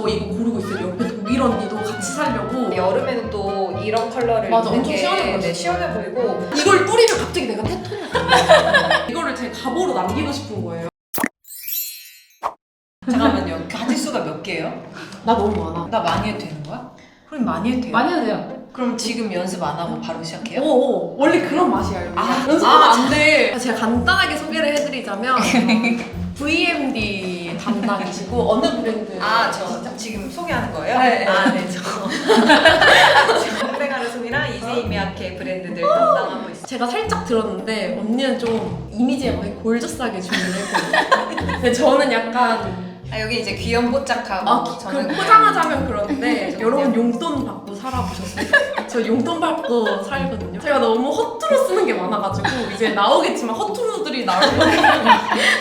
저 이거 고르고 있어요. 옆에 독일 언니도 같이 살려고. 여름에는 또 이런 컬러를 맞아, 입는 엄청 게 시원해 네, 보이죠. 시원해 보이고 이걸 뿌리면 갑자기 내가 테토니 이거를 제 가보로 남기고 싶은 거예요. 잠깐만요 가지수가 몇 개예요? 나 너무 많아. 나 많이 해도 되는 거야? 그럼 많이 해도 돼요? 많이 해도 돼요. 그럼 지금 연습 안 하고 바로 시작해요? 오, 원래 그런 맛이야. 여기. 아, 연습하면 아, 안 돼. 제가 간단하게 소개를 해드리자면 VMD 담당이시고 어느 브랜드? 아, 저 지금 소개하는 거예요? 네. 아, 네, 저. 컴베가르송이랑 이세이미야케 브랜드들 담당하고 있어요. 제가 살짝 들었는데 언니는 좀 이미지에 거의 골저싸게 준비를 했거든요. 근데 저는 약간 아, 여기 이제 귀염 뽀짝하고 아, 그 저는 포장하자면 그런데 여러분 용돈 받고 살아보셨어요? 저 용돈 받고 살거든요. 제가 너무 허투루 쓰는 게 많아가지고 이제 나오겠지만 허투루들이 나오거든요.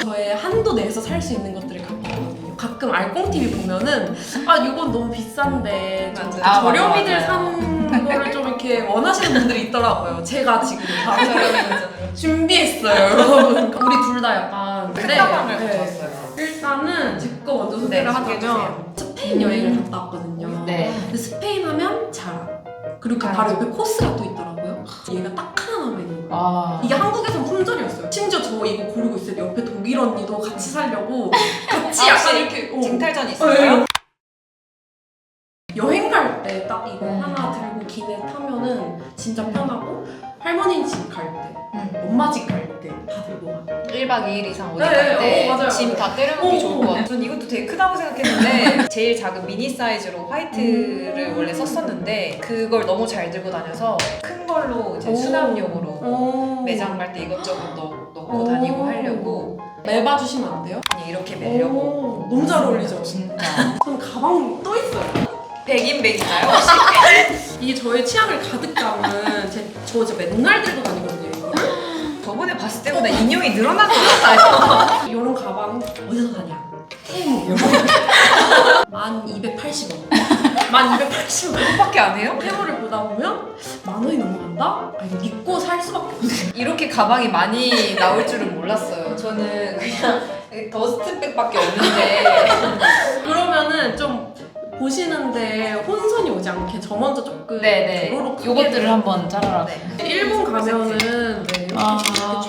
저의 한도 내에서 살 수 있는 것들을 갖고 있거든요. 가끔 알콩 TV 보면은 아 이건 너무 비싼데 좀 맞아요. 아, 저렴이들 맞아요, 산 거를 좀 이렇게 원하시는 분들이 있더라고요. 제가 지금 바로 준비했어요, 여러분. 우리 둘 다 약간 큰 네, 가방을 네. 가져왔어요. 일단은 제 거 먼저 소개를 네, 하자면 소개해주세요. 스페인 여행을 갔다 왔거든요. 네. 근데 스페인 하면 자라. 그리고 그. 바로 옆에 코스가 또 있더라고요. 얘가 딱 하나 남아 있는 거예요. 아. 이게 한국에선 품절이었어요. 심지어 저 이거 고르고 있어요. 옆에 독일 언니도 같이 살려고 같이 아, 약간 혹시 이렇게 어. 징탈전 네. 있어요? 여행 갈 때 딱 이거 음. 하나 들고 기내 타면은 진짜 편하고 할머니 집 갈 때, 음. 엄마 집 갈 때 다 들고 가. 1박 2일 이상 어디 네, 갈 어, 맞아요. 때짐 다 때려놓기 어, 좋을 어. 것 같아요. 전 이것도 되게 크다고 생각했는데 제일 작은 미니 사이즈로 화이트를 음. 원래 썼었는데 그걸 너무 잘 들고 다녀서 큰 걸로 이제 오. 수납용으로 오. 매장 갈 때 이것저것 넣, 넣고 오. 다니고 하려고 매봐 주시면 안 돼요? 그냥 이렇게 매려고 오, 너무 잘 어울리죠? 진짜. 전 가방 또 있어요. 백인백인가요 혹시? 이게 저의 취향을 가득 담은 제, 저 이제 맨날 들고 다니거든요. 저번에 봤을 때보다 인형이 늘어난 것 같아요. 이런 가방 어디서 사냐? 테무. 1280원. 1280원. 그것밖에 안 해요? 테무를 보다 보면 만 원이 넘어간다? 아, 이거 믿고 살 수밖에 없어요. 이렇게 가방이 많이 나올 줄은 몰랐어요. 저는 그냥 더스트백밖에 없는데 그러면은 좀 보시는데 혼선이 오지 않게 저 먼저 조금 네네. 크게 요것들을 한번 짜라라. 네. 일본 가면은 네, 이렇게 아. 쫙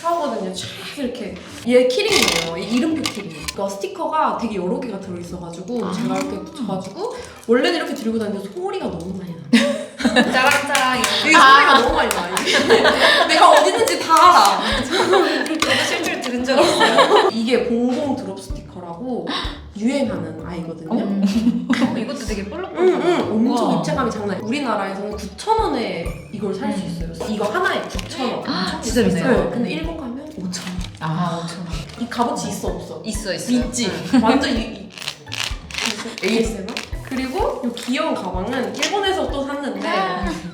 사오거든요. 쫙 이렇게 얘 키링이에요. 이 이름표 키링. 그러니까 스티커가 되게 여러 개가 들어있어가지고 제가 이렇게 붙여가지고 원래는 이렇게 들고 다니는데 소리가 너무 많이 나. 짜랑짜랑 이게 이거 소리가 너무 많이 나. 이게 내가 어디 있는지 다 알아. 저도 실제로 들은 적 있어요. 이게 봉봉 드롭 스티커라고 유행하는 아이거든요. 음. 어, 이것도 되게 볼록볼록. 응, 응, 엄청 우와. 입체감이 장난 아니야. 우리나라에서는 9,000원에 이걸 살 수 있어요. 이거 하나에 9,000원. 아, 진짜 네, 비싸요. 근데 일본 가면 5,000원. 아, 이 값어치 있어 없어? 있어 있어요. 있지. 완전 이, 이 ASMR? 그리고 이 귀여운 가방은 일본에서 또 샀는데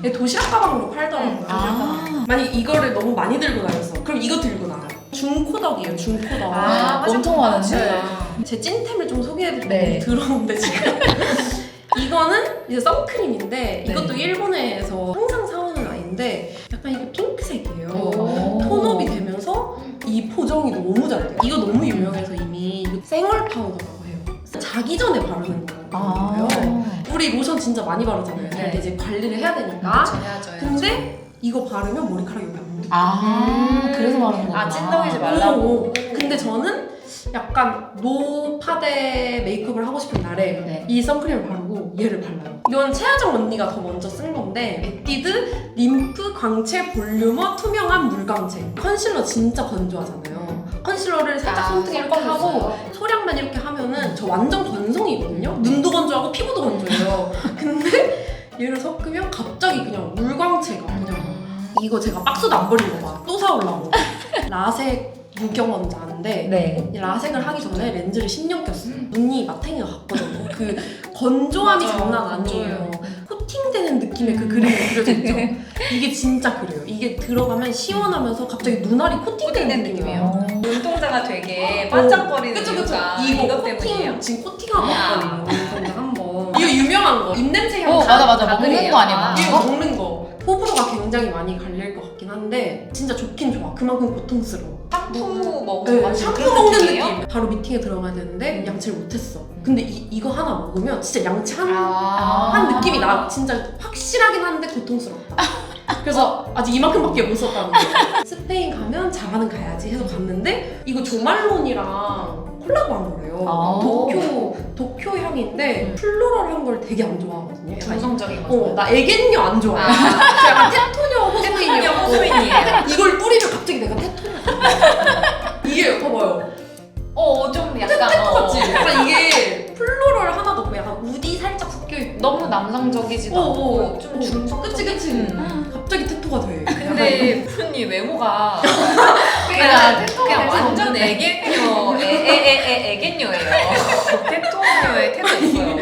얘 도시락 가방으로 팔더라고요. 아. 만약 이거를 너무 많이 들고 다녔어. 그럼 이거 들고 나가요. 중코덕이에요. 중코덕. 아, 엄청 많은데. 네. 제 찐템을 좀 소개해드릴게요. 네. 들어오는데 지금. 이거는 이제 선크림인데 네. 이것도 일본에서 항상 사오는 아이인데 약간 이게 핑크색이에요. 오. 톤업이 되면서 이 포정이 너무 잘 돼요. 이거 너무 유명해서 이미 생얼 파우더라고 해요. 자기 전에 바르는 거예요. 아. 우리 로션 진짜 많이 바르잖아요. 네. 이제 관리를 해야 되니까. 그쵸, 해야죠. 해야죠. 근데 이거 바르면 머리카락이. 아, 음. 그래서 말하는 거구나. 아, 찐덕이지 마. 말라고. 오. 근데 저는 약간 노파데 메이크업을 하고 싶은 날에 네. 이 선크림을 바르고 얘를 발라요. 이건 최하정 언니가 더 먼저 쓴 건데 에뛰드 림프 광채 볼륨어 투명한 물광채 컨실러 진짜 건조하잖아요. 컨실러를 살짝 아, 손등에 이렇게 하고 섞어줬어요. 소량만 이렇게 하면은 저 완전 건성이거든요. 눈도 건조하고 피부도 건조해요. 근데 얘를 섞으면 갑자기 그냥 물광채가 그냥 이거 제가 박스도 안거 봐. 또 사오려고. 라섹 무경원자인데 네. 이 라섹을 하기 전에 렌즈를 10년 꼈어요. 눈이 마탱이가 갔거든요. 그 건조함이 맞아, 장난 아니에요. 코팅되는 느낌의 그 그림이 그려져 있죠. 이게 진짜 그래요. 이게 들어가면 시원하면서 갑자기 눈알이 코팅되는 코팅된 느낌이에요. 어. 눈동자가 되게 반짝거리는 그쵸 그쵸. 이유가 이거 이것 코팅 때문이에요. 지금 코팅하고 아. 왔거든요. 눈동자 한 번. 이거 유명한 거. 입냄새 향. 어, 다- 맞아, 맞아. 다 먹는. 거 아니야? 아. 이거 이거? 먹는 거. 호불호가 굉장히 많이 갈릴 것 같긴 한데 진짜 좋긴 좋아. 그만큼 고통스러워. 샴푸 먹은 네, 맛이 샴푸 그런 먹는? 느낌. 바로 미팅에 들어가야 되는데 양치를 못했어. 근데 이, 이거 하나 먹으면 진짜 양치 한, 아. 한 느낌이 나. 진짜 확실하긴 한데 고통스럽다. 그래서 아직 이만큼밖에 못 썼다는 거야. 스페인 가면 자바는 가야지 해서 갔는데 이거 조말론이랑 거래요. 아. 도쿄 도쿄 향인데 플로럴한 걸 되게 안 좋아하거든요. 중성적인 맛. 어, 나 애견녀 안 좋아해. 아. 저 약간 테토녀 호소인이에요. 이걸 뿌리면 갑자기 내가 테토녀. 이게 봐봐요. 어, 좀 약간 테토 어. 같지? 약간 이게 플로럴 하나도 없고 약간 우디 살짝 섞여 있고. 너무 남성적이지도 어, 않고 어, 좀 어. 중성. 그치 그치. 음. 갑자기 테토가 돼. 근데 푸른님 외모가 그냥 그냥, 그냥 완전 애견녀, 애애애 애견녀예요. 테토녀의 태도 있어요.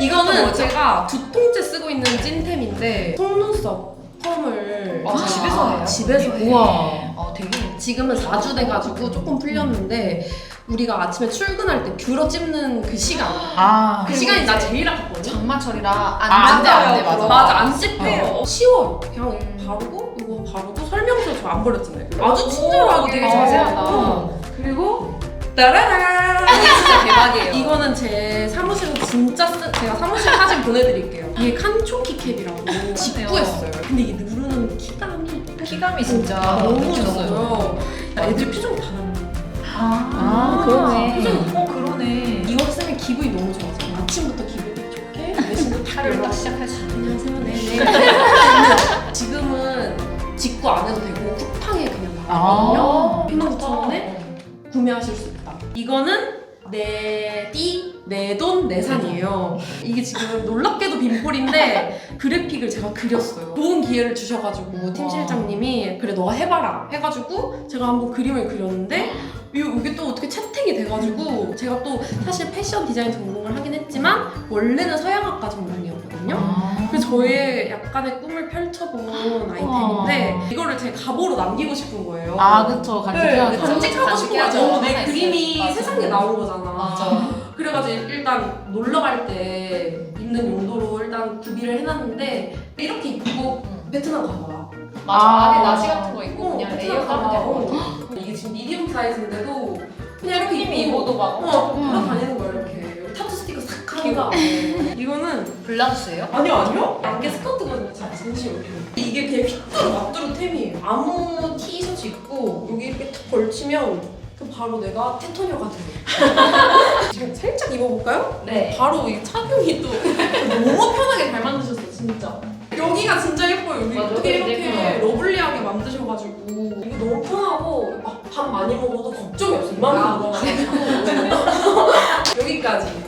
이거는? 제가 두 통째 쓰고 있는 찐템인데 속눈썹 펌을 아, 집에서 해요? 집에서 해. 우와. 어, 되게 지금은 4주 돼가지고 조금 풀렸는데 우리가 아침에 출근할 때 뷰러 찝는 그 시간 아. 그 시간이 나 제일 아팠거든요 장마철이라 아, 안 돼, 안 돼, 맞아. 맞아 안 찝혀요 어. 쉬워요 그냥 바르고 이거 바르고 설명서 저 안 버렸잖아요 아주 친절하게 되게 자세하다. 어. 그리고 따라란 진짜 대박이에요. 이거는 제 사무실은 진짜 쓰, 제가 사무실 사진 보내드릴게요 이게 칸초키 캡이라고 직구했어요 근데 이게 누르는 키감이 키감이 진짜 너무 미쳤어요. 좋았어요 애들 표정 다 달라 아, 그러네. 표정 어, 그러네. 이거 쓰면 기분이 너무 좋아서 아침부터 기분이 좋게 내신도 하루를 딱 시작할 수 있는. 안녕하세요 네네 지금은 직구 안 해도 되고 쿠팡에 그냥 나가거든요 아. 19,000원에 구매하실 수 있다 이거는 내 띠 내 돈 내 산이에요 이게 지금 놀랍게도 빈폴인데 그래픽을 제가 그렸어요 좋은 기회를 주셔가지고 팀 와. 실장님이 그래 너가 해봐라 해가지고 제가 한번 그림을 그렸는데 이- 이게 또 어떻게 채택이 돼가지고 제가 또 사실 패션 디자인 전공을 하긴 했지만 원래는 서양학과 전공이었거든요 아. 그래서 저의 약간의 꿈을 펼쳐본 아이템인데 이거를 제 가보로 남기고 싶은 거예요 아, 그쵸. 네, 간직해야죠. 간직하고 싶은. 거죠. 내 하나 그림이. 맞아. 세상에 나온 거잖아. 맞아. 그래가지고 일단 놀러 갈 때 입는 용도로 일단 구비를 해놨는데 이렇게 입고 베트남 가봐. 맞아. 아. 안에 나시 같은 거 있고 그냥 베트남 레이어 하면 가봐. 되고. 어. 이게 지금 미디움 사이즈인데도 그냥 이렇게 손님이 입고 입어도 막 어, 음. 돌아다니는 거야 이렇게. 타투 스티커 싹 하는 거. 이거는 블라우스예요? 아니요 아니요 안개 스커트거든요 자 잠시만요 이게 그냥 휘뚜루 마뚜루 템이에요 아무 티셔츠 입고 여기 이렇게 탁 걸치면 그 바로 내가 테토녀가 돼요 지금 살짝 입어볼까요? 네. 바로 이 착용이 또 너무 편하게 잘 만드셨어 진짜 여기가 진짜 예뻐요 여기 맞아, 어떻게 되게 이렇게 예뻐요. 러블리하게 만드셔가지고 이거 너무 편하고 막밥 많이 먹어도 걱정이 없어 이만큼 아. 먹어가지고 여기까지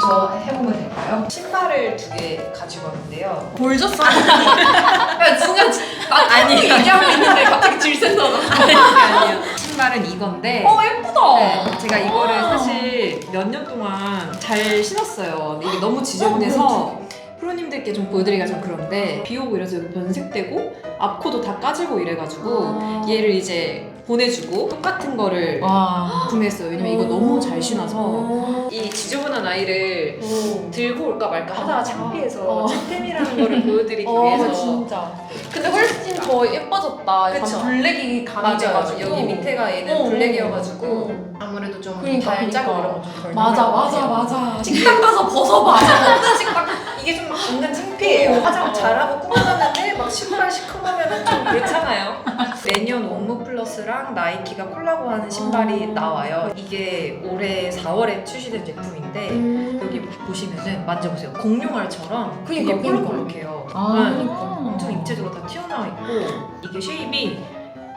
저 해보면 될까요? 신발을 두 개 가지고 왔는데요. 볼졌어 야 진짜 나 아니 얘기하고 있는데 갑자기 질센터가 아니요. 신발은 이건데. 어 예쁘다 네, 제가 이거를 사실 몇 년 동안 잘 신었어요. 근데 이게 너무 지저분해서 프로님들께 좀 보여드리기가 좀 그런데 비 오고 이래서 여기 변색되고 앞코도 다 까지고 이래가지고 얘를 이제 보내주고 똑같은 거를 와. 구매했어요. 왜냐면 이거 너무 잘 신어서 어. 이 지저분한 아이를 어. 들고 올까 말까 하다가 창피해서 어. 찐템이라는 거를 보여드리기 어, 위해서 진짜. 근데 훨씬 더 예뻐졌다. 약간 그쵸. 블랙이 맞아요. 가미돼가지고. 여기 밑에가 얘는 어, 블랙이어가지고 어. 아무래도 좀 그러니까, 달짝고 그러니까. 이런 거좀덜 맞아, 맞아, 맞아. 식당 가서 벗어봐. 식당? 이게 좀 은근 창피해요. 화장 잘하고 꾸며놨는데 막 신발 시커매면 좀 그렇잖아요. 내년 옥무 플러스랑 나이키가 콜라보하는 신발이 아. 나와요. 이게 올해 4월에 출시된 제품인데 음. 여기 보시면은 만져보세요. 공룡알처럼 그니까, 되게 그니까. 볼록볼록해요. 아. 네. 엄청 입체적으로 다 튀어나와 있고 이게 쉐입이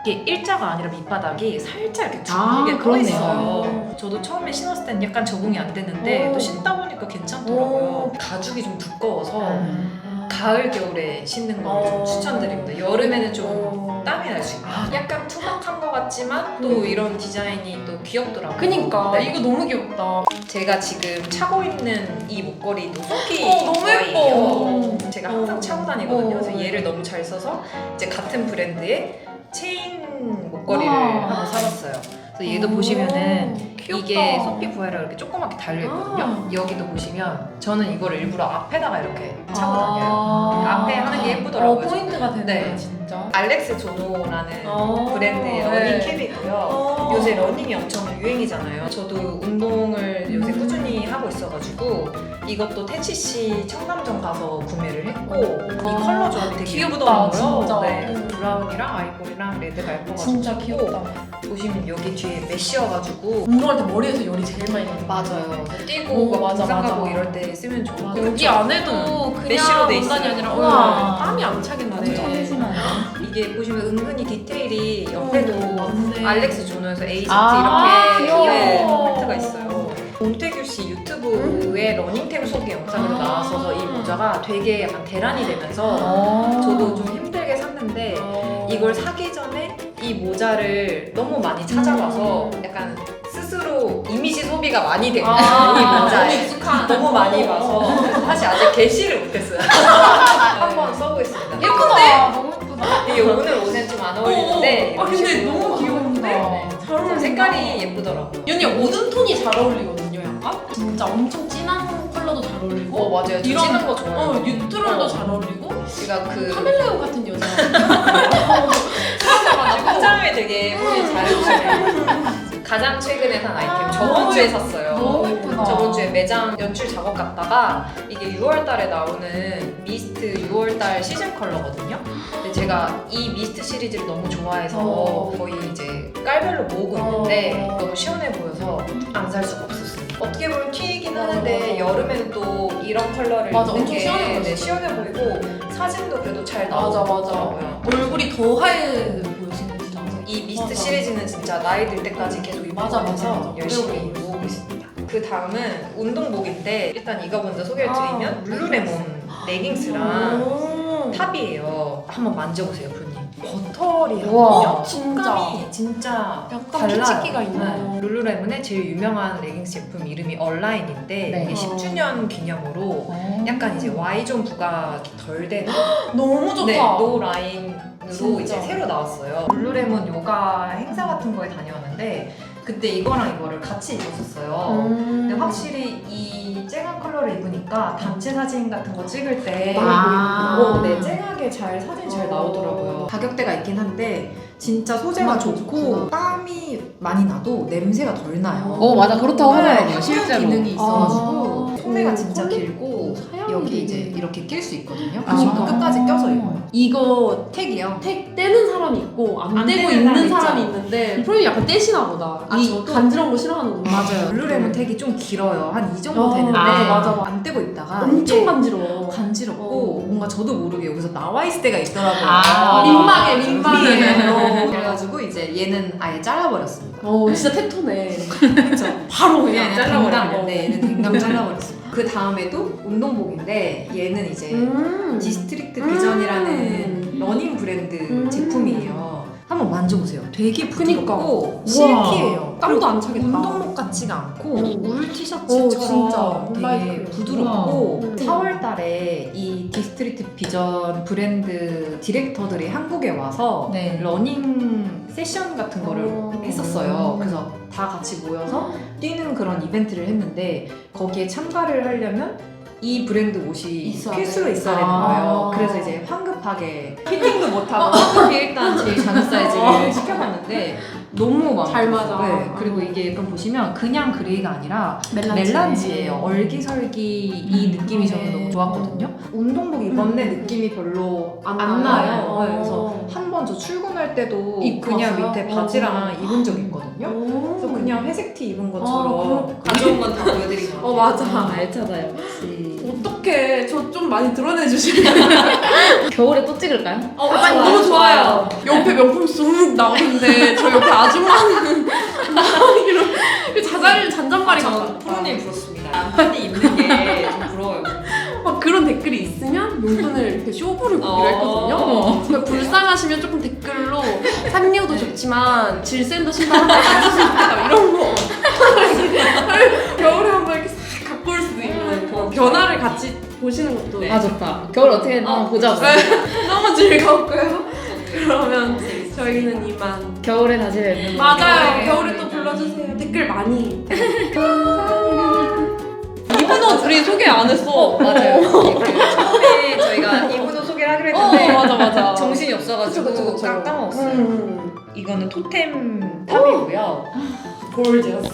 이게 일자가 아니라 밑바닥이 살짝 이렇게 아, 둥글게 떠 그러네요. 있어요. 저도 처음에 신었을 땐 약간 적응이 안 됐는데 오. 또 신다 보니까 괜찮더라고요. 오. 가죽이 좀 두꺼워서 음. 가을 겨울에 신는 좀 어. 추천드립니다. 여름에는 좀 어. 땀이 날 수 있고 약간 투박한 것 같지만 또 음. 이런 디자인이 또 귀엽더라고요. 그니까. 네. 이거 너무 귀엽다. 제가 지금 차고 있는 이 목걸이도 소피 어, 너무 예뻐. 제가 항상 어. 차고 다니거든요. 어. 그래서 얘를 너무 잘 써서 이제 같은 브랜드의 체인 목걸이를 우와. 하나 사봤어요. 그래서 얘도 오. 보시면은 귀엽다. 이게 소피 부에라 이렇게 조그맣게 달려 있거든요. 아. 여기도 보시면 저는 이거를 일부러 앞에다가 이렇게 차고 아. 다녀요. 앞에 하는 게 예쁘더라고요. 어, 포인트가 되네 네. 진짜. 알렉스 조노라는 어. 브랜드의 네. 러닝 캡이고요. 어. 요새 러닝이 엄청 유행이잖아요. 저도 운동을 요새 음. 꾸준히 하고 있어가지고 이것도 테치시 청담점 가서 구매를 했고 이 아, 컬러 조합이 되게 귀엽다. 진짜. 네. 음. 브라운이랑 아이보리랑 레드가 예뻐가지고 진짜 귀엽다. 보시면 여기 뒤에 메쉬여가지고 운동할 때 머리에서 열이 제일 많이 나요. 맞아요. 뛰고 오, 막 맞아, 등산 맞아. 가고 이럴 때 쓰면 좋고. 여기 안에도 그냥 메쉬로 돼 있어요. 아니라. 와, 땀이 안 차겠네. 엄청 세심하네. 이게 보시면 은근히 디테일이 옆에도 어, 맞네. 알렉스 조노에서 에이지트 아, 이렇게 귀여워. 네, 멘트가 있어요. 봉태규 씨 유튜브에 러닝템 소개 영상으로 아. 나왔어서 이 모자가 되게 약간 대란이 되면서 어. 저도 좀 힘들게 샀는데 어. 이걸 사기 전에 이 모자를 너무 많이 찾아봐서 음. 약간 스스로 이미지 소비가 많이 된 아, 이 너무 모자에 익숙한. 너무 많이 봐서 그래서 사실 아직 개시를 못했어요. 한번 써보겠습니다. 예쁘다. 너무 예쁘다. 이게 오늘 옷엔 좀안 어울리는데 어, 아 근데 식으로 너무 귀여운데? 네. 잘 어울린다. 색깔이 예쁘더라고요. 연이 모든 톤이 잘 어울리거든요, 약간. 진짜 엄청 진한 컬러도 잘 어울리고. 어 맞아요. 저 이런- 진한 거 좋아해요. 어, 뉴트럴도 잘 어울리고. 제가 그 카멜레온 같은 여자. 포장을 되게 본인 잘해주시네요. 가장 최근에 산 아이템 저번 주에 샀어요. 너무 예쁘다. 저번 주에 매장 연출 작업 갔다가 이게 6월 달에 나오는 미스트 6월 달 시즌 컬러거든요. 근데 제가 이 미스트 시리즈를 너무 좋아해서 어. 거의 이제 깔별로 모으고 있는데 어. 너무 시원해 보여서 안 살 수가 없었어요. 어떻게 보면 튀긴 하는데 맞아. 여름에는 또 이런 컬러를 맞아, 입는 엄청 게 시원해 네, 보였어요. 시원해 보이고 사진도 그래도 잘 맞아, 맞아. 나오더라고요. 얼굴이 더 하얘 보 이 미스트 맞아. 시리즈는 진짜 나이 들 때까지 계속 맞아, 맞아, 맞아. 열심히 모으고 있습니다. 그 다음은 운동복인데 일단 이거 먼저 소개를 아, 드리면 룰루레몬 레깅스랑 오. 탑이에요. 한번 만져보세요, 프로님. 버터리거든요. 우와, 진짜. 촉감이 진짜 약간 달라요. 피치기가 있네. 네. 룰루레몬의 제일 유명한 레깅스 제품 이름이 얼라인인데 네. 이게 10주년 기념으로 어. 약간 이제 Y존 부각이 덜 되는 너무 좋다. 네, 노 라인 진짜. 이제 새로 나왔어요. 룰루레몬 요가 행사 같은 거에 다녀왔는데 그때 이거랑 이거를 같이 입었었어요. 음. 근데 확실히 이 쨍한 컬러를 입으니까 단체 사진 같은 거 찍을 때 아. 어, 네, 쨍하게 잘 사진 잘 어. 나오더라고요. 가격대가 있긴 한데 진짜 소재가 좋고 좋구나. 땀이 많이 나도 냄새가 덜 나요. 어 맞아 그렇다고 네, 하더라고요 실제로. 기능이 있어가지고 아. 소매가 음, 진짜 컬러- 길고 여기 이제 되게- 이렇게 낄 수 있거든요. 아. 그래서 끝까지 껴서 입어요. 이거 택이요. 택 떼는 사람이 있고 안, 안 떼고 떼는 있는 사람 사람이 있는데 프로님 약간 떼시나 보다. 아, 이 저도- 간지러운 거 싫어하는구나. 맞아요. 룰루레몬 택이 좀 길어요. 한 이 정도 어, 되는데 아, 맞아. 안 떼고 있다가 엄청 이게 간지러워. 간지럽고 어. 뭔가 저도 모르게 여기서 나와 있을 때가 있더라고요. 아, 민망해, 민망해. 어. 그래가지고 이제 얘는 아예 잘라버렸습니다. 어, 진짜 테토네. 그렇죠. 바로 그냥 그냥 잘라버렸는데 얘는 댕강 잘라버렸습니다. 그 다음에도 운동복인데 얘는 이제 음. 디스트릭트 음. 비전이라는 러닝 브랜드 음. 제품이에요. 한번 만져보세요. 되게. 부드럽고. 실키예요. 땀도 안 차겠다. 운동복 같지가 않고 음. 울 어, 티셔츠처럼 진짜. 되게 라이크해요. 부드럽고 우와. 4월 달에 이 디스트리트 비전 브랜드 디렉터들이 한국에 와서 네. 러닝 세션 같은 거를 어. 했었어요. 그래서 다 같이 모여서 뛰는 그런 이벤트를 했는데 거기에 참가를 하려면 이 브랜드 옷이 있어야 필수로 돼. 있어야 되는 아. 거예요. 그래서 이제 황급하게 피팅도 못하고 황급히 일단 제일 작은 사이즈를 시켜봤는데 너무 마음에 잘. 맞아. 네, 그리고 이게 약간 보시면 그냥 그레이가 아니라 멜란지. 멜란지예요. 얼기설기 이 음, 느낌이 저는 네. 너무 좋았거든요. 운동복 입었는데 느낌이 별로 안, 안 나요. 나요. 네, 그래서 어. 한번 저 출근할 때도 입고 그냥 왔어요? 밑에 어. 바지랑 입은 적 있거든요. 오. 그래서 그냥 회색 티 입은 아, 것처럼. 가져온 건 다 보여드리고 어, 맞아. 알차다 역시. 어떡해. 저좀 많이 드러내 주시면. 겨울에 또 찍을까요? 어, 아니, 너무 좋아요. 옆에 명품 쑥 나오는데 저 옆에 아줌마는 나오기로 그 자잘 잔잔바리 저 같다. 프로님 부럽습니다. 한이 입는 게 좀 부러워요. 막 그런 댓글이 있으면 용돈을 이렇게 쇼부를 보기로 어. 했거든요. 그러니까 불쌍하시면 조금 댓글로 산리오도 좋지만 질센더 신발 한번 사주시다 이런 거. 겨울에 한번 이렇게 싹 변화를 같이 보시는 것도 아 좋다. 겨울 어떻게 했나 한번 보자. 우선. 너무 즐겁고요. 그러면 저희는 이만 겨울에 다시 뵙는 맞아요. 네. 겨울에 또 불러주세요. 댓글 많이 이분 옷 우리 소개 안 했어. 맞아요. 처음에 저희가 이분호 소개를 하기로 했는데 어, 맞아, 맞아. 정신이 없어가지고 그쵸, 그쵸, 그쵸. 깜- 까먹었어요. 음. 이거는 토템 탑이고요. 골드였어.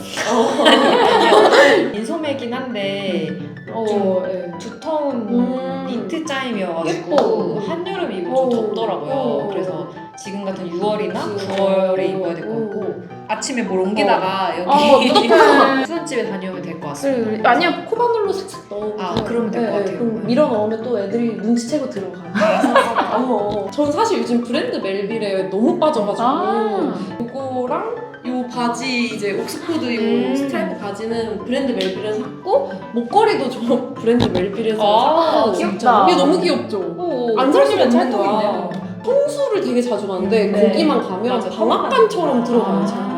인소매긴 한데 어, 좀 예. 두터운 음. 니트 짜임이어가지고. 한여름 입으면 어. 좀 덥더라고요. 어. 그래서 지금 같은 6월이나 그치. 9월에 입어야 될것 어. 같고 아침에 뭘 옮기다가 여기 아, 무조건. 수선집에 다녀오면 될 것 같습니다. 그래, 아니야 코바늘로 슥슥 넣어. 아, 그러면 될것 같아요. 그럼 밀어 넣으면 또 애들이 눈치채고 들어가. 어, 어. 전 사실 요즘 브랜드 멜빌에 너무 빠져가지고 아. 이거랑 요 바지 이제 옥스포드 요 음. 스트라이프 바지는 브랜드 멜빌에서 샀고 목걸이도 저 브랜드 멜빌에서 아, 샀고 귀엽다. 이게 너무 귀엽죠. 안살 수가 없는 거야. 통수를 되게 자주 가는데 네. 거기만 가면 맞아, 방앗간처럼 들어가요. 아. 제가.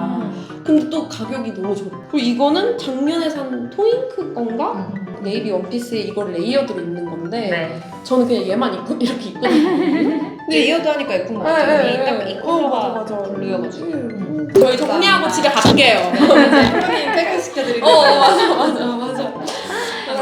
근데 또 가격이 너무 좋아. 그리고 이거는 작년에 산 토잉크 건가? 네이비 원피스에 이걸 레이어드로 입는 건데 네. 저는 그냥 얘만 입고 이렇게 입거든요. 레이어드 하니까 예쁜 것 네, 같아요. 네, 이딱 네. 이 어, 컬러가 맞아, 맞아. 블루여가지고. 음. 저희 정리하고 집에 갈게요. 팩을 시켜드릴게요. 어 맞아 맞아 맞아. 그래서